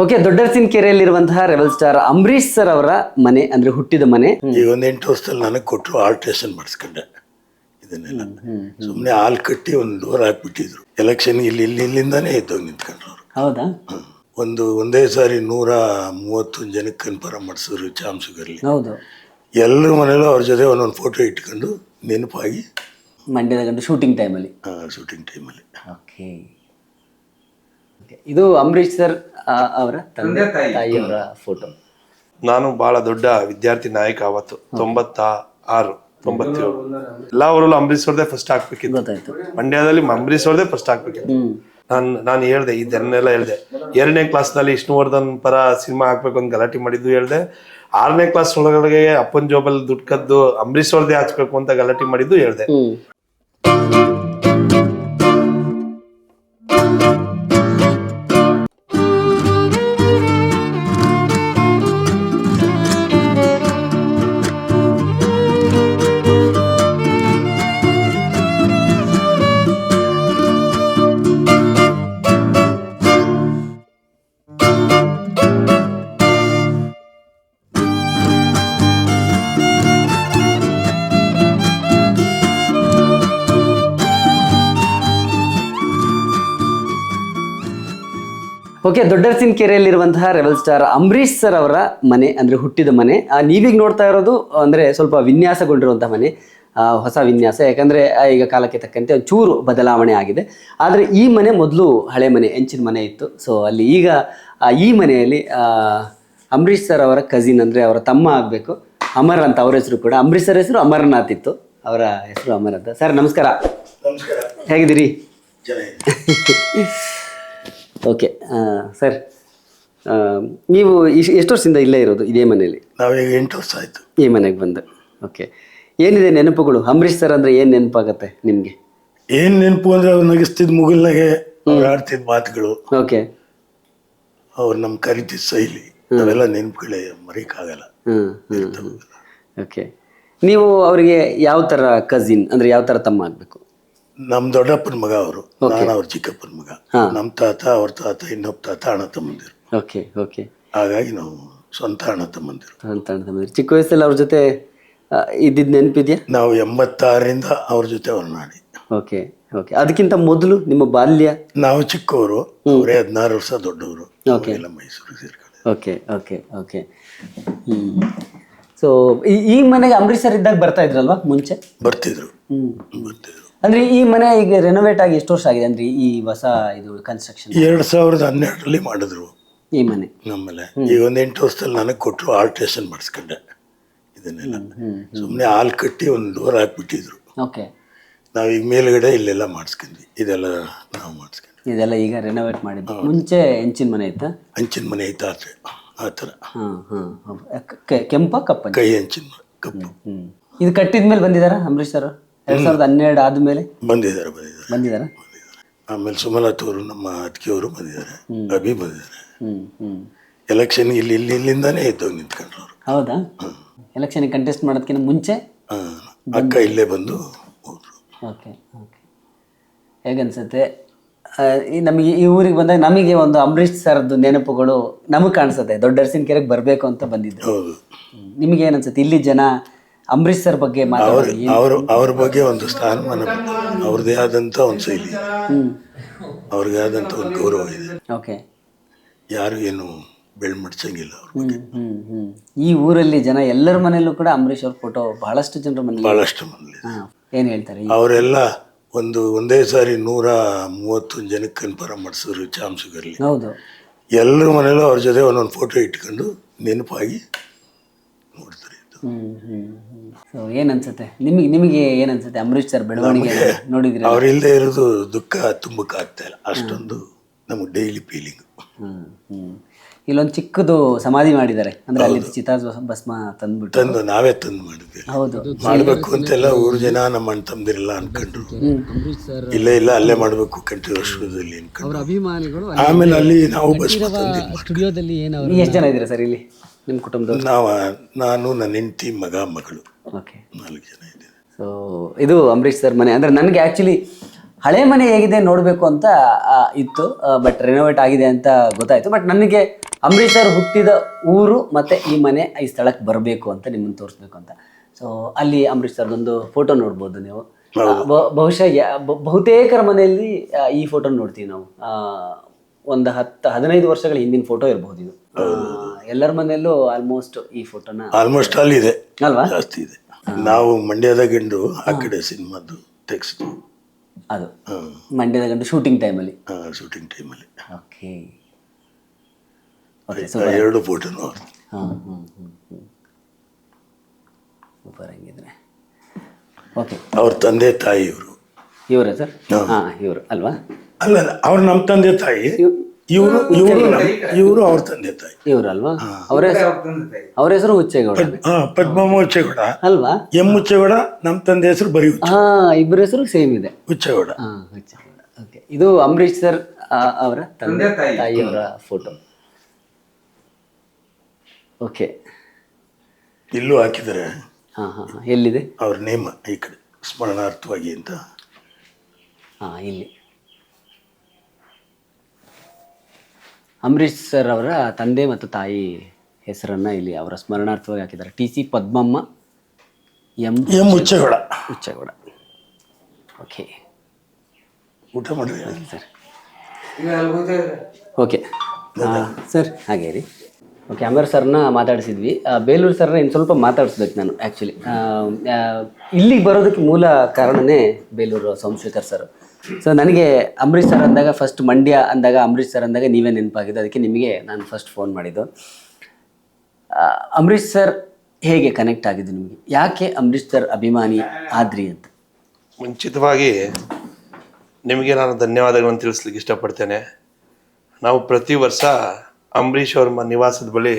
Okay ದೊಡ್ಡರಸಿನ ಕೆರೆಯಲ್ಲಿರುವಂತಹ rebel star Ambareesh sir ಅವರ ಮನೆ ಅಂದ್ರೆ ಹುಟ್ಟಿದ ಮನೆ. ಈಗ ಒಂದು ಎಂಟು ವರ್ಷದಲ್ಲಿ ನನಗೆ ಕೊಟ್ಟರು ಆಲ್ಟ್ರೇಷನ್ ಮಾಡಿಸ್ಕೊಂಡೆ. ಇದನ್ನೆಲ್ಲ. ಸುಮ್ಮನೆ ಹಾಲು ಕಟ್ಟಿ ಒಂದು ಡೋರ್ ಹಾಕ್ಬಿಟ್ಟಿದ್ರು. ಎಲೆಕ್ಷನ್ ಇಲ್ಲಿ ಇಲ್ಲಿ ಇಲ್ಲಿಂದಾನೇ ಎದ್ದೋಗಿ ನಿಂತ್ಕೊಂಡ್ರು ಅವರು. ಹೌದಾ? ಒಂದು ಒಂದೇ ಸಾರಿ ನೂರ ಮೂವತ್ತೊಂದು ಜನಕ್ಕೆ ಕನ್ಫರ್ ಮಾಡಿಸಿದ್ರು ಚಾಮ್ಸುಗರ್ಲಿ ಹೌದು. ಎಲ್ಲರ ಮನೇಲೂ ಅವ್ರ ಜೊತೆ ಒಂದೊಂದು ಫೋಟೋ ಇಟ್ಕೊಂಡು ನೆನಪಾಗಿ ಮಂಡ್ಯದ ಗಂಟು ಶೂಟಿಂಗ್ ಟೈಮಲ್ಲಿ ಶೂಟಿಂಗ್ ಟೈಮಲ್ಲಿ ಓಕೆ ಇದು ಅಂಬರೀಶ್ ಸರ್ ಅವರ ತಂದೆ ತಾಯಿಯವರ ಫೋಟೋ ನಾನು ಬಹಳ ದೊಡ್ಡ ವಿದ್ಯಾರ್ಥಿ ನಾಯಕ ಅವತ್ತು ತೊಂಬತ್ತ ಆರು ತೊಂಬತ್ತೇಳು. ಎಲ್ಲ ಊರಲ್ಲೂ ಅಂಬರೀಶ್ ಅವ್ರದೇ ಫಸ್ಟ್ ಹಾಕ್ಬೇಕಿತ್ತು ಗೊತ್ತಾಯ್ತು. ಮಂಡ್ಯದಲ್ಲಿ ಅಂಬರೀಶ್ ಅವ್ರದೇ ಫಸ್ಟ್ ಹಾಕ್ಬೇಕಿತ್ತು ನಾನು ನಾನು ಹೇಳ್ದೆ ಇದನ್ನೆಲ್ಲ ಹೇಳ್ದೆ. ಎರಡನೇ ಕ್ಲಾಸ್ನಲ್ಲಿ ವಿಷ್ಣುವರ್ಧನ್ ಪರ ಸಿನಿಮಾ ಹಾಕ್ಬೇಕು ಅಂತ ಗಲಾಟೆ ಮಾಡಿದ್ದು ಹೇಳ್ದೆ. ಆರನೇ ಕ್ಲಾಸ್ ಒಳಗಡೆ ಅಪ್ಪನ್ ಜೋಬಲ್ಲಿ ದುಡ್ಕದ್ದು ಅಂಬರೀಶ್ ಅವ್ರದೇ ಹಾಕ್ಸ್ಬೇಕು ಅಂತ ಗಲಾಟೆ ಮಾಡಿದ್ದು ಹೇಳ್ದೆ. ಓಕೆ ದೊಡ್ಡರಸಿನ ಕೆರೆಯಲ್ಲಿರುವಂತಹ ರೆಬಲ್ ಸ್ಟಾರ್ ಅಂಬರೀಶ್ ಸರ್ ಅವರ ಮನೆ ಅಂದ್ರೆ ಹುಟ್ಟಿದ ಮನೆ. ನೀವೀಗ ನೋಡ್ತಾ ಇರೋದು ಅಂದ್ರೆ ಸ್ವಲ್ಪ ವಿನ್ಯಾಸಗೊಂಡಿರುವಂಥ ಮನೆ ಹೊಸ ವಿನ್ಯಾಸ. ಯಾಕಂದ್ರೆ ಈಗ ಕಾಲಕ್ಕೆ ತಕ್ಕಂತೆ ಚೂರು ಬದಲಾವಣೆ ಆಗಿದೆ. ಆದರೆ ಈ ಮನೆ ಮೊದಲು ಹಳೆ ಮನೆ ಹೆಂಚಿನ ಮನೆ ಇತ್ತು. ಸೊ ಅಲ್ಲಿ ಈಗ ಈ ಮನೆಯಲ್ಲಿ ಅಂಬರೀಶ್ ಸರ್ ಅವರ ಕಸಿನ್ ಅಂದ್ರೆ ಅವರ ತಮ್ಮ ಆಗಬೇಕು. ಅಮರ್ ಅಂತ ಅವರ ಹೆಸರು ಕೂಡ. ಅಂಬರೀಶ್ ಸರ್ ಹೆಸರು ಅಮರನಾಥ್ ಇತ್ತು. ಅವರ ಹೆಸರು ಅಮರ್ ಅಂತ. ಸರ್ ನಮಸ್ಕಾರ. ನಮಸ್ಕಾರ. ಹೇಗಿದ್ದೀರಿ? ಓಕೆ ಸರ್ ನೀವು ಎಷ್ಟು ವರ್ಷದಿಂದ ಇಲ್ಲೇ ಇರೋದು ಇದೇ ಮನೆಯಲ್ಲಿ? ನಾವೀಗ ಎಂಟು ವರ್ಷ ಆಯಿತು. ಈ ಮನೆಗೆ ಬಂದು. ಓಕೆ ಏನಿದೆ ನೆನಪುಗಳು? ಅಂಬರೀಷ್ ಸರ್ ಅಂದರೆ ಏನು ನೆನಪಾಗತ್ತೆ ನಿಮಗೆ? ಏನು ನೆನಪು ಅಂದರೆ ಅವ್ರು ನಗಿಸ್ತಿದ್ದ ಮುಗಿಲ್ನಾಗೆ ಅವ್ರು ಆಡ್ತಿದ್ದ ಮಾತುಗಳು. ಓಕೆ ಅವ್ರು ನಮ್ಮ ಕರಿತಿದ್ದ ಶೈಲಿ ಅವೆಲ್ಲ ನೆನಪುಗಳೇ ಮರೀಕಾಗಲ್ಲ. ಹ್ಞೂ ಓಕೆ ನೀವು ಅವರಿಗೆ ಯಾವ ಥರ ಕಸಿನ್ ಅಂದರೆ ಯಾವ ಥರ ತಮ್ಮ ಆಗಬೇಕು? ನಮ್ಮ ದೊಡ್ಡಪ್ಪನ ಮಗ ಅವರು ನಾನು ಅವ್ರ ಚಿಕ್ಕಪ್ಪನ ಮಗ. ನಮ್ಮ ತಾತ ಅವ್ರ ತಾತ ಇನ್ನೊಬ್ಬ ತಾತ ಅಣ್ಣ ತಮ್ಮಂದಿರು. ಓಕೆ ಓಕೆ ಹಾಗಾಗಿ ನಾವು ಸ್ವಂತ ಅಣ್ಣ ತಮ್ಮಂದಿರು. ಸ್ವಂತ ಅಣ್ಣ ತಮ್ಮಂದಿರು. ಚಿಕ್ಕ ವಯಸ್ಸಲ್ಲಿ ಅವ್ರ ಜೊತೆ ಇದ್ದಿದ್ದು ನೆನಪಿದೆಯಾ? ನಾವು ಎಂಬತ್ತಾರರಿಂದ ಅವ್ರ ಜೊತೆ ಹೊರನಾಡಿ. ಓಕೆ ಓಕೆ ಅದಕ್ಕಿಂತ ಮೊದಲು ನಿಮ್ಮ ಬಾಲ್ಯ? ನಾವು ಚಿಕ್ಕವರು ಅವರೇ ಹದಿನಾರು ವರ್ಷ ದೊಡ್ಡವರು. ಓಕೆ ಎಲ್ಲ ಮೈಸೂರು ಸೇರ್ಕೊಂಡು. ಓಕೆ ಓಕೆ ಓಕೆ ಸೊ ಈ ಮನೆಗೆ ಅಂಬರೀಶ್ ಸರ್ ಇದ್ದಾಗ ಬರ್ತಾ ಇದ್ರಲ್ವಾ ಮುಂಚೆ? ಬರ್ತಿದ್ರು. ಹ್ಞೂ ಬರ್ತಿದ್ರು. ಅಂದ್ರೆ ಈ ಮನೆ ಈಗ ರೆನೋವೇಟ್ ಆಗಿ ಎಷ್ಟು ವರ್ಷ ಆಗಿದೆ ಅಂದ್ರೆ ಈ ಹೊಸ ಇದು ಕನ್ಸ್ಟ್ರಕ್ಷನ್ ಎರಡ್ ಸಾವಿರದ ಹನ್ನೆರಡರಲ್ಲಿ ಮಾಡಿದ್ರು. ಈ ಮನೆ. ನಮ್ಮಲ್ಲೇ. ಈಗ ಒಂದು ಎಂಟು ವರ್ಷದಲ್ಲಿ ನನಗೆ ಕೊಟ್ಟರು ಆಲ್ಟ್ರೇಷನ್ ಮಾಡಿಸ್ಕೊಂಡೆ ಇದನ್ನೆಲ್ಲ. ಸುಮ್ಮನೆ ಹಾಲು ಕಟ್ಟಿ ಒಂದು ಡೋರ್ ಹಾಕ್ಬಿಟ್ಟಿದ್ರು. ಓಕೆ ನಾವು ಈಗ ಮೇಲ್ಗಡೆ ಇಲ್ಲೆಲ್ಲ ಮಾಡಿಸ್ಕೊಂಡ್ವಿ. ಇದೆಲ್ಲ ನಾವು ಮಾಡಿಸ್ಕೊಂಡ್ವಿ. ಇದೆಲ್ಲ ಈಗ ರೆನೋವೇಟ್ ಮಾಡಿದ್ದು. ಮುಂಚೆ ಹೆಂಚಿನ ಮನೆ ಇತ್ತಾ? ಹಂಚಿನ ಮನೆ ಐತೆ ಆ ಥರ. ಆ ಕೆಂಪ ಕಪ್ಪ ಕೈ ಹಂಚಿನ ಕಪ್ಪು. ಇದು ಕಟ್ಟಿದ ಮೇಲೆ ಬಂದಿದಾರ ಅಂಬರೀಶ್ ಸರ್? ಎರಡ್ ಸಾವಿರದ ಹನ್ನೆರಡು ಆದ್ಮೇಲೆ? ಬಂದಿದ್ದಾರೆ ಬಂದಿದ್ದಾರೆ. ಬಂದಿದ್ದಾರೆ? ಆಮೇಲೆ ಸುಮಲತಾ ಅವರು ನಮ್ಮ ಅತ್ತಿಗೆಯವರು ಬಂದಿದ್ದಾರೆ ಅಭಿ ಬಂದಿದ್ದಾರೆ. ಎಲೆಕ್ಷನ್ ಇಲ್ಲಿ ಇಲ್ಲಿ ಇಲ್ಲಿಂದಾನೇ ಇದ್ದವು ನಿಂತ್ಕೊಂಡ್ರು ಅವರು. ಹೌದಾ? ಎಲೆಕ್ಷನ್ ಕಂಟೆಸ್ಟ್ ಮಾಡೋದಕ್ಕಿಂತ ಮುಂಚೆ? ಅಕ್ಕ ಇಲ್ಲೇ ಬಂದು ಹೋದ್ರು. ಓಕೆ ಓಕೆ ಹೇಗನ್ಸುತ್ತೆ ಆ, ಈ ನಮಗೆ ಈ ಊರಿಗೆ ಬಂದಾಗ ನಮಗೆ ಒಂದು ಅಂಬರೀಷ್ ಸರ್ದು ನೆನಪುಗಳು ನಮಗೆ ಕಾಣಿಸುತ್ತೆ. ದೊಡ್ಡ ಅರಸಿನ ಕೆರೆಗೆ ಬರಬೇಕು ಅಂತ ಬಂದಿದ್ದು. ಹೌದು. ನಿಮಗೆ ಏನನ್ಸುತ್ತೆ ಇಲ್ಲಿ ಜನ ಅಂಬರೀಶ್ ಸರ್ ಬಗ್ಗೆ ಮಾತಾಡಿ ಅವರು ಅವ್ರ ಬಗ್ಗೆ ಒಂದು ಸ್ಥಾನಮಾನ ಅವ್ರದ್ದೇ ಆದಂಥ ಒಂದು ಶೈಲಿ. ಅವ್ರಿಗೆ ಆದಂಥ ಒಂದು ಗೌರವ ಇದೆ. ಓಕೆ. ಯಾರು ಏನು ಬೆಳ್ಮಡ್ಸಂಗಿಲ್ಲ ಅವ್ರ ಬಗ್ಗೆ. ಈ ಊರಲ್ಲಿ ಜನ ಎಲ್ಲರ ಮನೆಯಲ್ಲೂ ಕೂಡ ಅಂಬರೀಶ್ ಅವ್ರ ಫೋಟೋ ಬಹಳಷ್ಟು ಜನರ ಮನೇಲಿ ಭಾಳಷ್ಟು ಮನೆಯಲ್ಲಿ ಏನು ಹೇಳ್ತಾರೆ ಅವರೆಲ್ಲ ಒಂದು ಒಂದೇ ಸಾರಿ ನೂರ ಮೂವತ್ತೊಂದು ಜನಕ್ಕೆ ಕನ್ಫರ್ಮ್ ಮಾಡಿಸಿದ್ರು ಚಾಮ್ಸುಗರ್ಲಿ ಹೌದು. ಎಲ್ಲರ ಮನೆಯಲ್ಲೂ ಅವ್ರ ಜೊತೆ ಒಂದೊಂದು ಫೋಟೋ ಇಟ್ಕೊಂಡು ನೆನಪಾಗಿ ಸೊ ಏನ್ ಅನ್ಸುತ್ತೆ ನಿಮಗೆ ನಿಮಗೆ ಏನ್ ಅನ್ಸುತ್ತೆ ಅಂಬರೀಶ್ ಸರ್ ಬೆಳವಣಿಗೆ ನೋಡಿದ್ರಿ? ಅವರಿಲ್ಲದೆ ಇರೋದು ದುಃಖ ತುಂಬಕ್ಕೆ ಆಗ್ತಾ ಇಲ್ಲ. ಅಷ್ಟೊಂದು ನಮಗೆ ಡೈಲಿ ಫೀಲಿಂಗ್ ಹ್ಮ್ ಹ್ಮ್. ಇಲ್ಲೊಂದು ಚಿಕ್ಕದು ಸಮಾಧಿ ಮಾಡಿದ್ದಾರೆ. ಅಂದ್ರೆ ಅಲ್ಲಿ ಚಿತಾಜ್ ಭಸ್ಮ ತಂದ್ಬಿಟ್ಟು. ತಂದು ನಾವೇ ತಂದು ಮಾಡಿದ್ವಿ ಹೌದು. ಮಾಡಬೇಕು ಅಂತೆಲ್ಲ ಊರು ಜನ ನಮ್ಮ ಅಣ್ಣ ತಂದಿರಲ್ಲ ಅನ್ಕೊಂಡ್ರು. ಇಲ್ಲ ಇಲ್ಲ ಅಲ್ಲೇ ಮಾಡಬೇಕು ಕಂಟ್ರಿ ವರ್ಷದಲ್ಲಿ ಅಭಿಮಾನಿಗಳು ಆಮೇಲೆ ಅಲ್ಲಿ ನಾವು ಸ್ಟುಡಿಯೋದಲ್ಲಿ ಏನು ಎಷ್ಟು ಜನ ಇದ್ದೀರಾ ಸರ್ ಇಲ್ಲಿ? ನಿಮ್ಮ ಕುಟುಂಬದ ನಾವು ನಾನು ನನ್ನ ಹೆಂಡತಿ ಮಗ ಮಗಳು. ಓಕೆ ನಾಲ್ಕು ಜನ ಇದ್ದೀವಿ. ಸೊ ಇದು ಅಂಬರೀಶ್ ಸರ್ ಮನೆ. ಅಂದರೆ ನನಗೆ ಆ್ಯಕ್ಚುಲಿ ಹಳೆ ಮನೆ ಹೇಗಿದೆ ನೋಡಬೇಕು ಅಂತ ಆ, ಇತ್ತು. ಬಟ್ ರೆನೋವೇಟ್ ಆಗಿದೆ ಅಂತ ಗೊತ್ತಾಯಿತು. ಬಟ್ ನನಗೆ ಅಂಬರೀಷ್ ಸರ್ ಹುಟ್ಟಿದ ಊರು ಮತ್ತು ಈ ಮನೆ ಈ ಸ್ಥಳಕ್ಕೆ ಬರಬೇಕು ಅಂತ ನಿಮ್ಮನ್ನು ತೋರಿಸ್ಬೇಕು ಅಂತ. ಸೊ ಅಲ್ಲಿ ಅಂಬರೀಷ್ ಸರ್ದೊಂದು ಫೋಟೋ ನೋಡ್ಬೋದು ನೀವು. ಬ- ಬಹುಶಃ ಯಾ- ಬ- ಬಹುತೇಕರ ಮನೆಯಲ್ಲಿ ಆ, ಈ ಫೋಟೋ ನೋಡ್ತೀವಿ ನಾವು. ಆ, ಒಂದು ಹತ್ತು ಹದಿನೈದು ವರ್ಷಗಳ ಹಿಂದಿನ ಫೋಟೋ ಇರಬಹುದು ಇದು. ಆ, ಎಲ್ಲರ ಮನೆಯಲ್ಲೂ ಆಲ್ಮೋಸ್ಟ್ ಈ ಫೋಟೋನ ಆಲ್ಮೋಸ್ಟ್ ಅಲ್ಲಿ ಇದೆ ಅಲ್ವಾ? ಜಾಸ್ತಿ ಇದೆ. ನಾವು ಮಂಡ್ಯದ ಗಂಡು ಆ ಕಡೆ ಸಿನಿಮಾದ್ದು ಟೆಕ್ಸ್ಟ್ ಅದು. ಮಂಡ್ಯದ ಗಂಡು ಶೂಟಿಂಗ್ ಟೈಮಲ್ಲಿ ಶೂಟಿಂಗ್ ಟೈಮಲ್ಲಿ ಓಕೆ ಓಕೆ ಸೂಪರ್ ಎರಡು ಫೋಟೋನು ಹಾಂ ಹ್ಞೂ ಹ್ಞೂ ಹ್ಞೂ ಸೂಪರ್ ಹಂಗಿದ್ರೆ. ಓಕೆ ಅವ್ರ ತಂದೆ ತಾಯಿ ಇವರು ಇವರೇ ಸರ್? ಹಾಂ. ಇವರು. ಅಲ್ವಾ? ಅಲ್ಲ ಅವ್ರು ನಮ್ಮ ತಂದೆ ತಾಯಿ. ಇವರು ಇವರು ಇವರು ಅವ್ರ ತಂದೆ ತಾಯಿ. ಇವರಲ್ವಾ? ಅಲ್ವಾ ಅವರ ಅವ್ರ ಹೆಸರು ಹುಚ್ಚೇಗೌಡ. ಹಾ ಪದ್ಮಮ್ಮ ಹುಚ್ಚೇಗೌಡ. ಅಲ್ವಾ? ಎಂ ಹುಚ್ಚೇಗೌಡ ನಮ್ಮ ತಂದೆ ಹೆಸರು ಬರೀ ಹಾ ಇಬ್ಬರ ಹೆಸರು ಸೇಮ್ ಇದೆ. ಹುಚ್ಚೇಗೌಡ. ಹಾ ಹುಚ್ಚೇಗೌಡ. ಓಕೆ. ಇದು ಅಂಬರೀಶ್ ಸರ್ ಅವರ ತಂದೆ ತಾಯಿಯವರ ಫೋಟೋ. ಓಕೆ. ಇಲ್ಲೂ ಹಾಕಿದರೆ ಹಾ ಹಾ ಹಾ. ಎಲ್ಲಿದೆ? ಅವ್ರ ನೇಮ್ ಈ ಕಡೆ ಸ್ಮರಣಾರ್ಥವಾಗಿ ಅಂತ. ಹಾ ಇಲ್ಲಿ. ಅಂಬರೀಷ್ ಸರ್ ಅವರ ತಂದೆ ಮತ್ತು ತಾಯಿ ಹೆಸರನ್ನ ಇಲ್ಲಿ ಅವರ ಸ್ಮರಣಾರ್ಥವಾಗಿ ಹಾಕಿದ್ದಾರೆ. T C Padmamma M M Huchegowda. Huchegowda. Okay ಊಟ ಮಾಡಿದ್ರಿ ಸರ್. ಓಕೆ ಸರ್ ಹಾಗೆ ರೀ ಓಕೆ ಅಂಬರ್ ಸರ್ನ ಮಾತಾಡಿಸಿದ್ವಿ. ಆ, ಬೇಲೂರು ಸರ್ನ ಇನ್ನು ಸ್ವಲ್ಪ ಮಾತಾಡಿಸ್ಬೇಕು ನಾನು ಆ್ಯಕ್ಚುಲಿ ಇಲ್ಲಿಗೆ ಬರೋದಕ್ಕೆ ಮೂಲ ಕಾರಣನೇ ಬೇಲೂರು ಸೋಮಶೇಖರ್ ಸರ್. ಸೊ ನನಗೆ ಅಂಬರೀಷ್ ಸರ್ ಅಂದಾಗ ಫಸ್ಟ್ ಮಂಡ್ಯ ಅಂದಾಗ ಅಂಬರೀಷ್ ಸರ್ ಅಂದಾಗ ನೀವೇ ನೆನಪಾಗಿದೆ ಅದಕ್ಕೆ ನಿಮಗೆ ನಾನು ಫಸ್ಟ್ ಫೋನ್ ಮಾಡಿದ್ದು. ಅಮೃತ್ ಅಂಬರೀಷ್ ಸರ್ ಹೇಗೆ ಕನೆಕ್ಟ್ ಆಗಿದ್ದು ನಿಮಗೆ? ಯಾಕೆ ಅಂಬರೀಷ್ ಸರ್ ಅಭಿಮಾನಿ ಆದ್ರಿ ಅಂತ? ಮುಂಚಿತವಾಗಿ ನಿಮಗೆ ನಾನು ಧನ್ಯವಾದಗಳನ್ನು ತಿಳಿಸ್ಲಿಕ್ಕೆ ಇಷ್ಟಪಡ್ತೇನೆ. ನಾವು ಪ್ರತಿ ವರ್ಷ ಅಂಬರೀಷ್ ಅವ್ರ ನಿವಾಸದ ಬಳಿ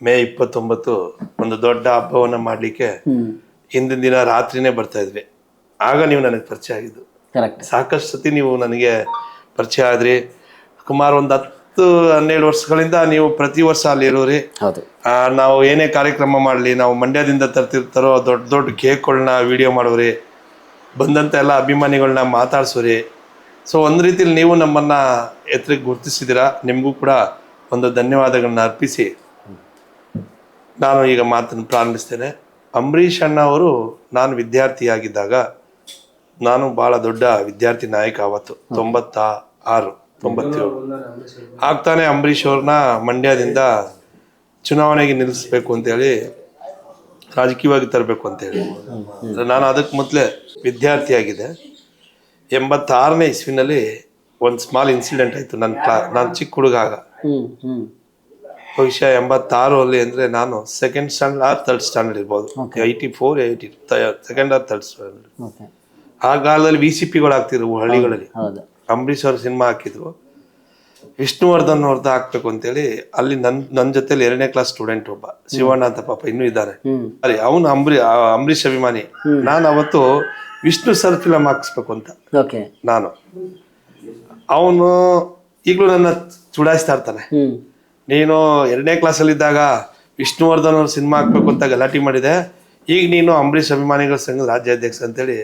ಮೇ ಇಪ್ಪತ್ತೊಂಬತ್ತು ಒಂದು ದೊಡ್ಡ ಹಬ್ಬವನ್ನು ಮಾಡಲಿಕ್ಕೆ ಹಿಂದಿನ ದಿನ ರಾತ್ರಿನೇ ಬರ್ತಾ ಇದ್ವಿ. ಆಗ ನೀವು ನನಗೆ ಪರಿಚಯ ಆಗಿದ್ದು. ಕರೆಕ್ಟ್ ಸಾಕಷ್ಟು ಸತಿ ನೀವು ನನಗೆ ಪರಿಚಯ ಆದ್ರಿ. ಸುಮಾರು ಒಂದು ಹತ್ತು ಹನ್ನೆರಡು ವರ್ಷಗಳಿಂದ ನೀವು ಪ್ರತಿ ವರ್ಷ ಅಲ್ಲಿ ಇರೋರಿ. ಹೌದು. ಆ, ನಾವು ಏನೇ ಕಾರ್ಯಕ್ರಮ ಮಾಡಲಿ ನಾವು ಮಂಡ್ಯದಿಂದ ತರ್ತಿರ್ತಾರೋ ದೊಡ್ಡ ದೊಡ್ಡ ಕೇಕ್ಗಳನ್ನ ವಿಡಿಯೋ ಮಾಡೋರಿ ಬಂದಂಥ ಎಲ್ಲ ಅಭಿಮಾನಿಗಳನ್ನ ಮಾತಾಡ್ಸೋರಿ. ಸೊ ಒಂದು ರೀತಿಲಿ ನೀವು ನಮ್ಮನ್ನ ಎತ್ತರಿಗೆ ಗುರುತಿಸಿದ್ದೀರಾ ನಿಮಗೂ ಕೂಡ ಒಂದು ಧನ್ಯವಾದಗಳನ್ನ ಅರ್ಪಿಸಿ. ನಾನು ಈಗ ಮಾತನ್ನು ಪ್ರಾರಂಭಿಸ್ತೇನೆ. ಅಂಬರೀಷ್ ಅಣ್ಣ ಅವರು ನಾನು ವಿದ್ಯಾರ್ಥಿಯಾಗಿದ್ದಾಗ ನಾನು ಬಹಳ ದೊಡ್ಡ ವಿದ್ಯಾರ್ಥಿ ನಾಯಕ ಅವತ್ತು ತೊಂಬತ್ತ ಆರು ತೊಂಬತ್ತೇಳು. ಆಗ್ತಾನೆ ಅಂಬರೀಷ್ ಅವ್ರನ್ನ ಮಂಡ್ಯದಿಂದ ಚುನಾವಣೆಗೆ ನಿಲ್ಲಿಸ್ಬೇಕು ಅಂತೇಳಿ ರಾಜಕೀಯವಾಗಿ ತರಬೇಕು ಅಂತೇಳಿ. ನಾನು ಅದಕ್ಕೆ ಮೊದಲೇ ವಿದ್ಯಾರ್ಥಿಯಾಗಿದೆ ಎಂಬತ್ತಾರನೇ ಇಸ್ವಿನಲ್ಲಿ ಒಂದು ಸ್ಮಾಲ್ ಇನ್ಸಿಡೆಂಟ್ ಆಯಿತು ನನ್ನ ಕ್ಲಾ ನಾನು ಚಿಕ್ಕ ಹುಡುಗ ಆಗ. ಬಹುಶಃ ಎಂಬತ್ತಾರು ಅಲ್ಲಿ ಅಂದರೆ ನಾನು second standard or third standard ಇರ್ಬೋದು eighty four eighty second or third standard ಆ ಕಾಲದಲ್ಲಿ ವಿ ಸಿ ಪಿಗಳು ಆಗ್ತಿದ್ರು ಹಳ್ಳಿಗಳಲ್ಲಿ. ಹೌದು ಅಂಬರೀಷ್ ಅವ್ರ ಸಿನಿಮಾ ಹಾಕಿದ್ರು. ವಿಷ್ಣುವರ್ಧನ್ ಅವ್ರದ್ದು ಹಾಕ್ಬೇಕು ಅಂತೇಳಿ ಅಲ್ಲಿ ನನ್ ನನ್ನ ಜೊತೆಲಿ ಎರಡನೇ ಕ್ಲಾಸ್ ಸ್ಟೂಡೆಂಟ್ ಒಬ್ಬ ಶಿವಣ್ಣ ಅಂತ ಪಾಪ ಇನ್ನೂ ಇದ್ದಾರೆ. ಅರೆ ಅವನು ಅಂಬರೀ ಅಂಬರೀಷ್ ಅಭಿಮಾನಿ. ನಾನು ಅವತ್ತು ವಿಷ್ಣು ಸರ್ ಫಿಲಮ್ ಹಾಕಿಸ್ಬೇಕು ಅಂತ. ಓಕೆ. ನಾನು. ಅವನು ಈಗಲೂ ನನ್ನ ಚುಡಾಯಿಸ್ತಾ ಇರ್ತಾನೆ. ನೀನು ಎರಡನೇ ಕ್ಲಾಸಲ್ಲಿದ್ದಾಗ ವಿಷ್ಣುವರ್ಧನ್ ಅವ್ರ ಸಿನಿಮಾ ಹಾಕ್ಬೇಕು ಅಂತ ಗಲಾಟೆ ಮಾಡಿದೆ. ಈಗ ನೀನು ಅಂಬರೀಷ್ ಅಭಿಮಾನಿಗಳ ಸಂಘದ ರಾಜ್ಯಾಧ್ಯಕ್ಷ ಅಂತೇಳಿ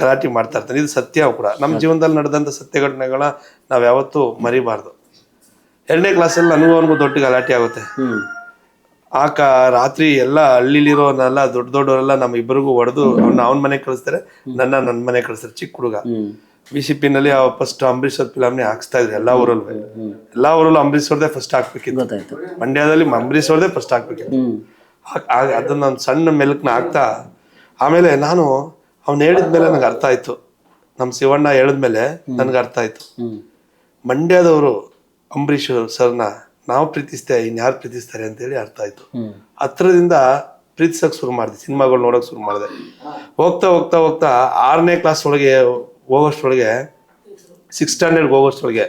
ಗಲಾಟೆ ಮಾಡ್ತಾ ಇರ್ತಾನೆ. ಇದು ಸತ್ಯ ಕೂಡ. ನಮ್ಮ ಜೀವನದಲ್ಲಿ ನಡೆದಂತ ಸತ್ಯ ಘಟನೆಗಳ ನಾವು ಯಾವತ್ತೂ ಮರಿಬಾರ್ದು. ಎರಡನೇ ಕ್ಲಾಸಲ್ಲಿ ನನಗೂ ಅವನಿಗೂ ದೊಡ್ಡ ಗಲಾಟೆ ಆಗುತ್ತೆ. ಆ ಕ ರಾತ್ರಿ ಎಲ್ಲ ಹಳ್ಳಿಲಿರೋನೆಲ್ಲ ದೊಡ್ಡ ದೊಡ್ಡವರೆಲ್ಲ ನಮ್ಮ ಇಬ್ಬರಿಗೂ ಹೊಡೆದು ಅವ್ನ ಅವನ ಮನೆಗೆ ಕಳಿಸ್ತಾರೆ. ನನ್ನ ನನ್ನ ಮನೆಗೆ ಕಳಿಸ್ತಾರೆ. ಚಿಕ್ಕ ಹುಡುಗ. ಬಿ ವಿ ಸಿ ಪಿನಲ್ಲಿ ಫಸ್ಟ್ ಅಂಬರೀಷ್ ಅವ್ರ ಫಿಲಮ್ನೇ ಹಾಕ್ಸ್ತಾ ಇದ್ರು ಎಲ್ಲಾ ಊರಲ್ಲೂ ಎಲ್ಲಾ ಊರಲ್ಲೂ ಅಂಬರೀಷ್ ಅವ್ರದೇ ಫಸ್ಟ್ ಹಾಕ್ಬೇಕಿತ್ತು. ಮಂಡ್ಯದಲ್ಲಿ ಅಂಬರೀಷ್ ಅವ್ರದೇ ಫಸ್ಟ್ ಹಾಕ್ಬೇಕಿತ್ತು. ಅದನ್ನ ಒಂದು ಸಣ್ಣ ಮೆಲ್ಕ್ನ ಹಾಕ್ತಾ ಆಮೇಲೆ ನಾನು ಅವ್ನು ಹೇಳಿದ್ಮೇಲೆ ನನಗೆ ಅರ್ಥ ಆಯ್ತು. ನಮ್ಮ ಶಿವಣ್ಣ ಹೇಳಿದ್ಮೇಲೆ ನನಗೆ ಅರ್ಥ ಆಯ್ತು. ಮಂಡ್ಯದವರು ಅಂಬರೀಷ್ ಸರ್ನ ನಾವು ಪ್ರೀತಿಸ್ತೇ ಇನ್ಯಾರು ಪ್ರೀತಿಸ್ತಾರೆ ಅಂತೇಳಿ ಅರ್ಥ ಆಯ್ತು. ಹತ್ರದಿಂದ ಪ್ರೀತಿಸಕ್ ಶುರು ಮಾಡಿದೆ ಸಿನಿಮಾಗಳು ನೋಡಕ್ ಶುರು ಮಾಡಿದೆ. ಹೋಗ್ತಾ ಹೋಗ್ತಾ ಹೋಗ್ತಾ ಆರನೇ ಕ್ಲಾಸ್ ಒಳಗೆ ಹೋಗೋಷ್ಟ್ರೊಳಗೆ ಸಿಕ್ಸ್ ಸ್ಟ್ಯಾಂಡರ್ಡ್ ಹೋಗೋಷ್ಟ್ರೊಳಗೆ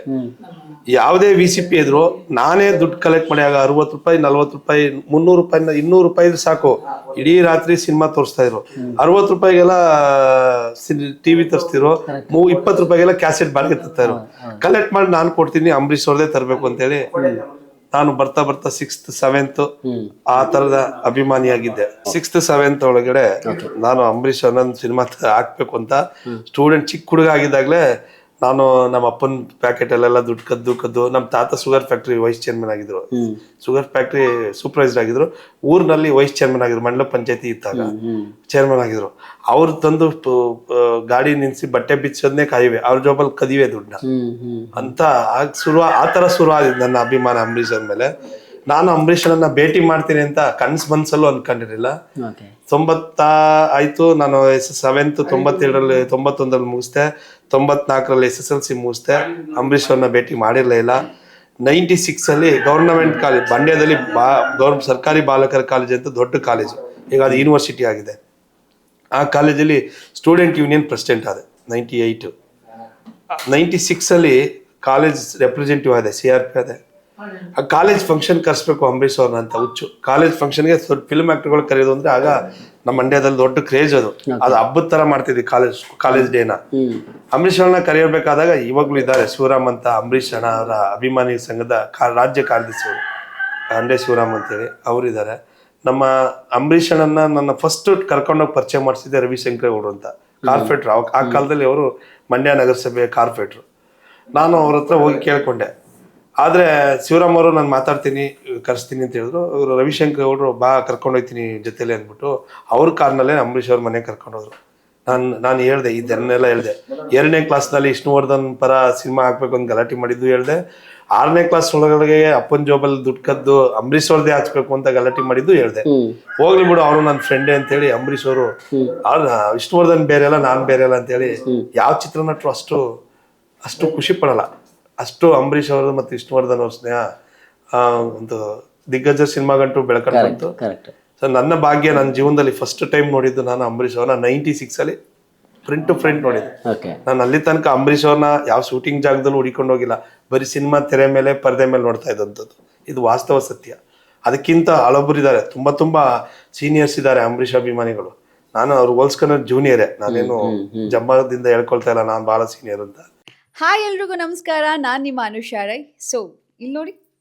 ಯಾವುದೇ ವಿ ಸಿ ಪಿ ಇದ್ರು ನಾನೇ ದುಡ್ಡು ಕಲೆಕ್ಟ್ ಮಾಡಿ ಆಗ ಅರವತ್ತು ರೂಪಾಯಿ ನಲ್ವತ್ತು ರೂಪಾಯಿ ಮುನ್ನೂರು ರೂಪಾಯಿ ಇನ್ನೂರು ರೂಪಾಯಿ ಇದ್ರೆ ಸಾಕು. ಇಡೀ ರಾತ್ರಿ ಸಿನಿಮಾ ತೋರಿಸ್ತಾ ಇದ್ರು. ಅರವತ್ತು ರೂಪಾಯಿಗೆಲ್ಲ ಟಿವಿ ತರಿಸ್ತಿರು ಮೂ ಇಪ್ಪತ್ತು ರೂಪಾಯಿಗೆಲ್ಲ ಕ್ಯಾಸೆಟ್ ಬಾಡಿಗೆ ತರ್ತಾ ಇದ್ರು. ಕಲೆಕ್ಟ್ ಮಾಡಿ ನಾನು ಕೊಡ್ತೀನಿ ಅಂಬರೀಶ್ ಅವ್ರದೇ ತರಬೇಕು ಅಂತೇಳಿ. ನಾನು ಬರ್ತಾ ಬರ್ತಾ ಸಿಕ್ಸ್ತ್ ಸೆವೆಂತ್ ಆ ತರದ ಅಭಿಮಾನಿಯಾಗಿದ್ದೆ ಸಿಕ್ಸ್ತ್ ಸೆವೆಂತ್ ಒಳಗಡೆ ನಾನು ಅಂಬರೀಷ್ ಅನ್ನೊಂದು ಸಿನಿಮಾ ಹಾಕ್ಬೇಕು ಅಂತ ಸ್ಟೂಡೆಂಟ್ ಚಿಕ್ಕ ಹುಡುಗ ಆಗಿದ್ದಾಗಲೇ ನಾನು ನಮ್ಮ ಅಪ್ಪನ ಪ್ಯಾಕೆಟಲ್ಲೆಲ್ಲ ದುಡ್ಡು ಕದ್ದು ಕದ್ದು ನಮ್ಮ ತಾತ ಶುಗರ್ ಫ್ಯಾಕ್ಟ್ರಿ ವೈಸ್ ಚೇರ್ಮನ್ ಆಗಿದ್ರು. ಶುಗರ್ ಫ್ಯಾಕ್ಟ್ರಿ ಸೂಪರ್ವೈಸರ್ ಆಗಿದ್ರು. ಊರಿನಲ್ಲಿ ವೈಸ್ ಚೇರ್ಮನ್ ಆಗಿದ್ರು ಮಂಡಲ ಪಂಚಾಯತಿ ಇದ್ದಾಗ ಚೇರ್ಮನ್ ಆಗಿದ್ರು. ಅವ್ರು ತಂದು ಗಾಡಿ ನಿಲ್ಸಿ ಬಟ್ಟೆ ಬಿಚ್ಚೋದನ್ನೇ ಕಾಯಿವೆ. ಅವ್ರ ಜಾಬಲ್ಲಿ ಕದಿವೆ ದುಡ್ಡನ್ನ. ಅಂತ ಆಗ ಶುರು ಆ ಥರ ಶುರು ಆಗಿದೆ ನನ್ನ ಅಭಿಮಾನ ಅಂಬರೀಷ್ ಮೇಲೆ. ನಾನು ಅಂಬರೀಷನನ್ನ ಭೇಟಿ ಮಾಡ್ತೀನಿ ಅಂತ ಕನ್ಸ್ ಮನ್ಸಲ್ಲೂ ಅನ್ಕೊಂಡಿರಲಿಲ್ಲ. ತೊಂಬತ್ತ ಆಯ್ತು ನಾನು ಸೆವೆಂತ್ ತೊಂಬತ್ತೇಳರಲ್ಲಿ ತೊಂಬತ್ತೊಂದರಲ್ಲಿ ಮುಗಿಸ್ದೆ. ತೊಂಬತ್ನಾಲ್ಕರಲ್ಲಿ ಎಸ್ ಎಸ್ ಎಲ್ ಸಿ ಮುಗಿಸ್ದೆ ಅಂಬರೀಷ್ ಅವ್ರನ್ನ ಭೇಟಿ ಮಾಡಿರಲಿಲ್ಲ ನೈಂಟಿ ಸಿಕ್ಸಲ್ಲಿ ಗೌರ್ನಮೆಂಟ್ ಕಾಲೇಜ್ ಮಂಡ್ಯದಲ್ಲಿ ಬಾ ಗೌರ್ ಸರ್ಕಾರಿ ಬಾಲಕರ ಕಾಲೇಜ್ ಅಂತ ದೊಡ್ಡ ಕಾಲೇಜು. ಈಗ ಅದು ಯೂನಿವರ್ಸಿಟಿ ಆಗಿದೆ. ಆ ಕಾಲೇಜಲ್ಲಿ ಸ್ಟೂಡೆಂಟ್ ಯೂನಿಯನ್ ಪ್ರೆಸಿಡೆಂಟ್ ಆದ, ನೈಂಟಿ ಏಯ್ಟು. ನೈಂಟಿ ಸಿಕ್ಸಲ್ಲಿ ಕಾಲೇಜ್ ರೆಪ್ರೆಸೆಂಟಿವ್ ಆದೆ, ಸಿ ಆರ್ ಪಿ ಆದೆ. ಆ ಕಾಲೇಜ್ ಫಂಕ್ಷನ್ ಕರೆಸ್ಬೇಕು ಅಂಬರೀಷ್ ಅವ್ರನ್ನ ಅಂತ ಹುಚ್ಚು. ಕಾಲೇಜ್ ಫಂಕ್ಷನ್ಗೆ ಫಿಲ್ಮ್ ಆ್ಯಕ್ಟರ್ಗಳು ಕರೆಯೋದು ಅಂದರೆ ಆಗ ನಮ್ಮ ಮಂಡ್ಯದಲ್ಲಿ ದೊಡ್ಡ ಕ್ರೇಜ್ ಅದು. ಅದು ಹಬ್ಬದ ತರ ಮಾಡ್ತಿದ್ವಿ ಕಾಲೇಜ್ ಕಾಲೇಜ್ ಡೇನ ಅಂಬರೀಷ್ ಅಣ್ಣ ಕರೆಯಬೇಕಾದಾಗ ಇವಾಗ್ಲೂ ಇದ್ದಾರೆ ಶಿವರಾಮ್ ಅಂತ ಅಂಬರೀಷ್ ಅಣ್ಣ ಅವರ ಅಭಿಮಾನಿ ಸಂಘದ ರಾಜ್ಯ ಕಾರ್ಯದರ್ಶಿ ಅವರು ಅಂಡೆ ಶಿವರಾಮ್ ಅಂತೇಳಿ ಅವರಿದ್ದಾರೆ ನಮ್ಮ ಅಂಬರೀಷ್ ಅಣ್ಣನ ನನ್ನ ಫಸ್ಟ್ ಕರ್ಕೊಂಡೋಗಿ ಪರಿಚಯ ಮಾಡಿಸಿದ್ದೆ ರವಿಶಂಕರ್ ಅವರು ಅಂತ. ಕಾರ್ಪೊರೇಟ್ರು ಆ ಕಾಲದಲ್ಲಿ ಅವರು ಮಂಡ್ಯ ನಗರಸಭೆ ಕಾರ್ಪೊರೇಟ್ರು ನಾನು ಅವ್ರ ಹತ್ರ ಹೋಗಿ ಕೇಳ್ಕೊಂಡೆ. ಆದ್ರೆ ಶಿವರಾಮ್ ಅವರು ನಾನು ಮಾತಾಡ್ತೀನಿ ಕರೆಸ್ತೀನಿ ಅಂತ ಹೇಳಿದ್ರು. ಇವರು ರವಿಶಂಕರ್ ಅವರು ಬಾ ಕರ್ಕೊಂಡು ಹೋಗ್ತೀನಿ ಜೊತೆಲಿ ಅಂದ್ಬಿಟ್ಟು ಅವ್ರ ಕಾರ್ನಲ್ಲೇ ಅಂಬರೀಷ್ ಅವ್ರ ಮನೆಗೆ ಕರ್ಕೊಂಡೋದ್ರು ನಾನು ನಾನು ಹೇಳ್ದೆ ಇದನ್ನೆಲ್ಲ ಹೇಳ್ದೆ. ಎರಡನೇ ಕ್ಲಾಸ್ನಲ್ಲಿ ವಿಷ್ಣುವರ್ಧನ್ ಪರ ಸಿನಿಮಾ ಹಾಕ್ಬೇಕು ಅಂತ ಗಲಾಟೆ ಮಾಡಿದ್ದು ಹೇಳ್ದೆ. ಆರನೇ ಕ್ಲಾಸ್ ಒಳಗಡೆ ಅಪ್ಪನ್ ಜೋಬಲ್ಲಿ ದುಡ್ಡು ಕದ್ದು ಅಂಬರೀಷ್ ಅವ್ರದ್ದೇ ಹಾಕ್ಸ್ಬೇಕು ಅಂತ ಗಲಾಟೆ ಮಾಡಿದ್ದು ಹೇಳ್ದೆ. ಹೋಗ್ಲಿ ಬಿಡು ಅವನು ನನ್ನ ಫ್ರೆಂಡೇ ಅಂತೇಳಿ ಅಂಬರೀಷ್ ಅವರು ಅವ್ರ ವಿಷ್ಣುವರ್ಧನ್ ಬೇರೆ ಅಲ್ಲ ನಾನು ಬೇರೆ ಅಲ್ಲ ಅಂತೇಳಿ ಯಾವ ಚಿತ್ರನಟರು ಅಷ್ಟು ಅಷ್ಟು ಖುಷಿ ಪಡಲ್ಲ. ಅಷ್ಟು ಅಂಬರೀಷ್ ಅವ್ರದ್ದು ಮತ್ತು ವಿಷ್ಣುವರ್ಧನ್ ಅವ್ರ ಸ್ನೇಹ. ಒಂದು ದಿಗ್ಗಜ ಸಿನಿಮಾ ಗಂಟು ಬೆಳ್ಕೊಂಡು ಬಂತು. ಕರೆಕ್ಟ್ ಸೊ ನನ್ನ ಭಾಗ್ಯ ನನ್ನ ಜೀವನದಲ್ಲಿ ಫಸ್ಟ್ ಟೈಮ್ ನೋಡಿದ್ದು ನಾನು ಅಂಬರೀಷ್ ಅವ್ರನ್ನ ನೈಂಟಿ ಸಿಕ್ಸ್ ಅಲ್ಲಿ ಫ್ರಂಟ್ ಟು ಫ್ರಂಟ್ ನೋಡಿದ್ದೆ. ನಾನು ಅಲ್ಲಿ ತನಕ ಅಂಬರೀಷ್ ಅವ್ರನ್ನ ಯಾವ ಶೂಟಿಂಗ್ ಜಾಗದಲ್ಲೂ ಹುಡಿಕೊಂಡು ಹೋಗಿಲ್ಲ. ಬರೀ ಸಿನಿಮಾ ತೆರೆ ಮೇಲೆ ಪರದೆ ಮೇಲೆ ನೋಡ್ತಾ ಇದ್ದಂಥದ್ದು. ಇದು ವಾಸ್ತವ ಸತ್ಯ. ಅದಕ್ಕಿಂತ ಹಳಬರು ಇದ್ದಾರೆ. ತುಂಬಾ ತುಂಬಾ ಸೀನಿಯರ್ಸ್ ಇದ್ದಾರೆ ಅಂಬರೀಷ್ ಅಭಿಮಾನಿಗಳು. ನಾನು ಅವ್ರು ಹೋಲ್ಸ್ಕೊಂಡ್ರೆ ಜೂನಿಯರೇ ನಾನೇನು ಜಮ್ಮದಿಂದ ಹೇಳ್ಕೊಳ್ತಾ ಇಲ್ಲ. ನಾನು ಬಹಳ ಸೀನಿಯರ್ ಅಂತ. ಹಾಯ್ ಎಲ್ರಿಗೂ ನಮಸ್ಕಾರ. ನಾನು ನಿಮ್ಮ ಅನುಷಾ ರೈ. ಸೊ ಇಲ್ಲಿ ನೋಡಿ